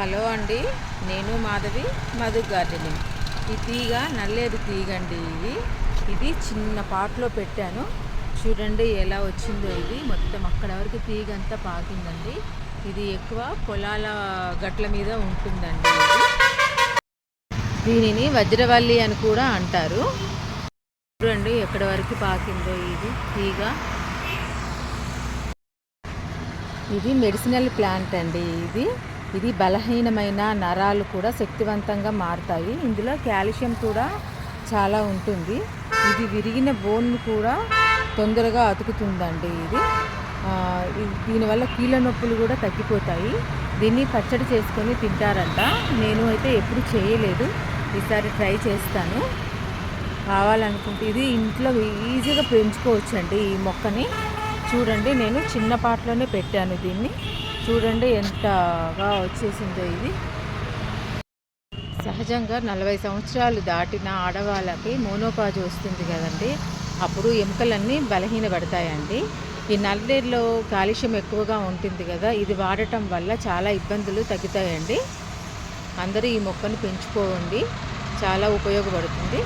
Hello అండి నేను Madhavi Madhu gardening. ఈ తీగ నల్లేరు తీగ అండి ఇది ఇది చిన్న పాట్లో పెట్టాను. చూడండి ఎలా వచ్చిందో ఇది. మొత్తం అక్కడ వరకు తీగ అంతా పాకిందండి. ఇది ఎక్కువ పొలాల గట్ల మీద ఉంటుందండి దీనిని వజ్రవల్లి అని కూడా అంటారు. చూడండి ఎక్కడి వరకు పాకిందో ఇది తీగ. ఇది మెడిసినల్ ప్లాంట్ అండి ఇది. ఇది బలహీనమైన నరాలు కూడా శక్తివంతంగా మారుతాయి. ఇందులో కాల్షియం కూడా చాలా ఉంటుంది. ఇది విరిగిన బోన్ కూడా తొందరగా అతుకుతుందండి ఇది. దీనివల్ల కీళ్ళ నొప్పులు కూడా తగ్గిపోతాయి. దీన్ని పచ్చడి చేసుకొని తింటారంట. నేను అయితే ఎప్పుడు చేయలేదు. ఈసారి ట్రై చేస్తాను. కావాలనుకుంటే ఇది ఇంట్లో ఈజీగా పెంచుకోవచ్చండి ఈ మొక్కని. చూడండి నేను చిన్నపాట్లోనే పెట్టాను దీన్ని. చూడండి ఎంతగా వచ్చేసిందో ఇది. సహజంగా నలభై సంవత్సరాలు దాటిన ఆడవాళ్ళకి మోనోపాజ్ వస్తుంది కదండి. అప్పుడు ఎముకలన్నీ బలహీనపడతాయండి. ఈ నల్లనీరులో కాలుష్యం ఎక్కువగా ఉంటుంది కదా ఇది వాడటం వల్ల చాలా ఇబ్బందులు తగ్గుతాయండి. అందరూ ఈ మొక్కను పెంచుకోండి. చాలా ఉపయోగపడుతుంది.